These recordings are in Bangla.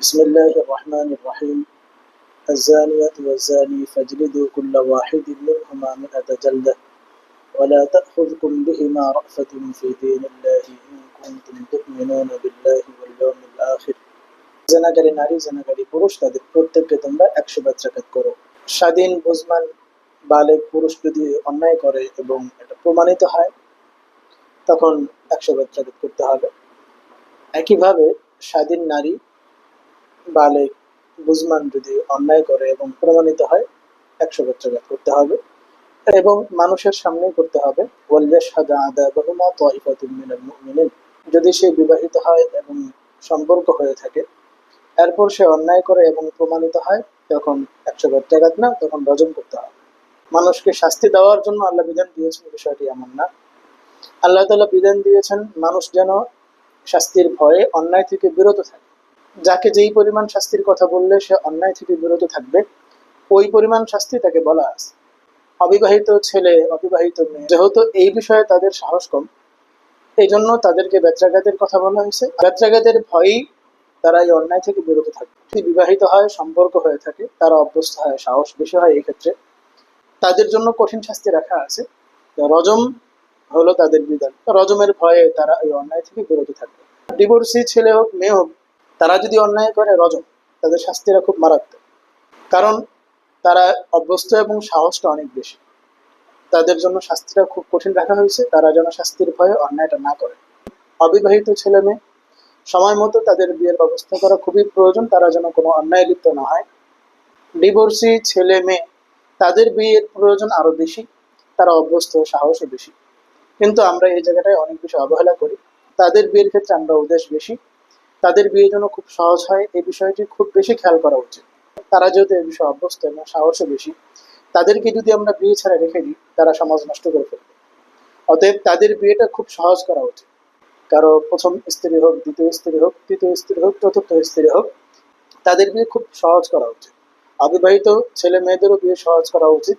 بسم الله الرحمن الرحيم الزانية والزاني فاجلدوا كل واحد منهما مئة جلدة ولا تأخذكم بهما رأفة في دين الله إن كنتم تؤمنون بالله واليوم الآخر জেনাকারী নারী জেনাকারী পুরুষ তাদের প্রত্যেককে তোমরা একশো বাচ্চাকাত করো স্বাধীন বুঝমান বালেক পুরুষ যদি অন্যায় করে এবং এটা প্রমাণিত হয় তখন একশো বাচ্চাকাত করতে হবে একইভাবে স্বাধীন নারী বালেক বুঝমান যদি অন্যায় করে এবং প্রমাণিত হয়, একশো বাচ্চাঘাত করতে হবে। এবং মানুষের সামনেই করতে হবে। যদি সে বিবাহিত হয় এবং সম্পর্ক হয়ে থাকে, এরপর সে অন্যায় করে এবং প্রমাণিত হয়, তখন একশো বাচ্চাঘাত না, তখন রজম করতে হবে। মানুষকে শাস্তি দেওয়ার জন্য আল্লাহ বিধান দিয়েছেন, বিষয়টি এমন না। আল্লাহ তালা বিধান দিয়েছেন, মানুষ যেন শাস্তির ভয়ে অন্যায় থেকে বিরত থাকে। যাকে যেই পরিমাণ শাস্তির কথা বললে সে অন্যায় থেকে বিরত থাকবে, ওই পরিমাণ শাস্তি তাকে বলা আছে। অবিবাহিত ছেলে, অবিবাহিত মেয়ে, যেহেতু এই বিষয়ে তাদের সাহস কম এই জন্য তাদেরকে বেত্রাঘাতের কথা বলা হয়েছে। বেত্রাঘাতের ভয়েই তারা এই অন্যায় থেকে বিরত যদি বিবাহিত হয়, সম্পর্ক হয়ে থাকে, তারা অভ্যস্ত হয়, সাহস বেশি হয় এই ক্ষেত্রে। তাদের জন্য কঠিন শাস্তি রাখা আছে। রজম হলো তাদের বিধান। রজমের ভয়ে তারা এই অন্যায় থেকে বিরত থাকবে। ডিভোর্সি ছেলে হোক, মেয়ে হোক তারা যদি অন্যায় করে রজম তাদের শাস্তিরা খুব মারাত্মক। কারণ তারা অভ্যস্ত এবং সাহসটা অনেক বেশি। তাদের জন্য শাস্তিটা খুব কঠিন রাখা হয়েছে। তারা যেন শাস্তির ভয়ে অন্যায়টা না করে। অবিবাহিত ছেলে মেয়ে, সময় মতো তাদের বিয়ের ব্যবস্থা করা খুবই প্রয়োজন। তারা যেন কোনো অন্যায় লিপ্ত না হয়। ডিভোর্সি, ছেলে মেয়ে, তাদের বিয়ের প্রয়োজন আরও বেশি। তারা অভ্যস্ত, সাহসও বেশি। কিন্তু আমরা এই জায়গাটায় অনেক বেশি অবহেলা করি। তাদের বিয়ের ক্ষেত্রে আমরা উদ্দেশ্য বেশি। তাদের বিয়ে যেন খুব সহজ হয়, এই বিষয়টি খুব বেশি খেয়াল করা উচিত। তারা যেহেতু এই বিষয়ে অভ্যস্ত এবং সাহসও বেশি, তাদেরকে যদি আমরা বিয়ে ছাড়া রেখে দিই, তারা সমাজ নষ্ট করে ফেলবে। অতএব তাদের বিয়েটা খুব সহজ করা উচিত। কারও প্রথম স্ত্রী হোক, দ্বিতীয় স্ত্রী হোক, তৃতীয় স্ত্রী হোক, চতুর্থ স্ত্রী হোক, তাদের বিয়ে খুব সহজ করা উচিত। অবিবাহিত ছেলে মেয়েদেরও বিয়ে সহজ করা উচিত।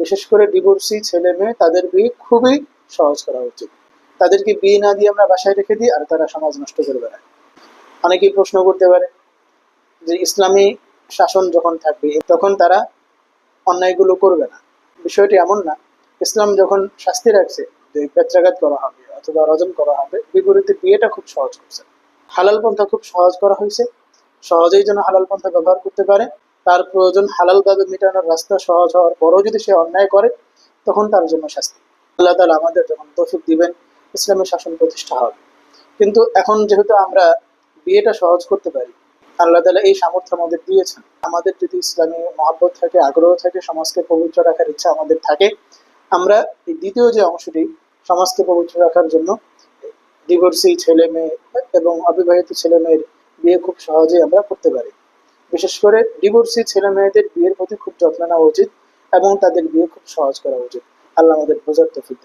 বিশেষ করে ডিভোর্সি ছেলে মেয়ে, তাদের বিয়ে খুবই সহজ করা উচিত। তাদেরকে বিয়ে না দিয়ে আমরা বাসায় রেখে দিই, আর তারা সমাজ নষ্ট করে বেড়ায়। অনেকেই প্রশ্ন করতে পারে যে ইসলামী শাসন যখন থাকবে, তখন তারা অন্যায়গুলো করবে না। বিষয়টি এমন না, ইসলাম যখন শাস্তি রাখছে যে পেত্রাঘাত করা হবে অথবা রজন করা হবে, বিপরীতে বিয়েটা খুব সহজ করছে। হালাল পন্থা খুব সহজ করা হয়েছে, সহজেই যেন হালাল পন্থা ব্যবহার করতে পারে। তার প্রয়োজন হালালভাবে মেটানোর রাস্তা সহজ হওয়ার পরও যদি সে অন্যায় করে, তখন তার জন্য শাস্তি। আল্লাহ তালা আমাদের যখন তৌফিক দিবেন, ইসলামী শাসন প্রতিষ্ঠা হবে। কিন্তু এখন যেহেতু আমরা বিয়েটা সহজ করতে পারি। আল্লাহ তালা এই সামর্থ্য আমাদের দিয়েছেন। আমাদের যদি ইসলামী মহাব্বত থাকে, আগ্রহ থাকে, সমাজকে পবিত্র রাখার ইচ্ছা আমাদের থাকে, আমরা এই দ্বিতীয় যে অংশটি, সমাজকে পবিত্র রাখার জন্য ডিভোর্সি ছেলে মেয়ে এবং অবিবাহিত ছেলে মেয়ের বিয়ে খুব সহজেই আমরা করতে পারি। বিশেষ করে ডিভোর্সি ছেলে মেয়েদের বিয়ের প্রতি খুব যত্ন নেওয়া উচিত এবং তাদের বিয়ে খুব সহজ করা উচিত। আল্লাহ আমাদের বোঝার তফিক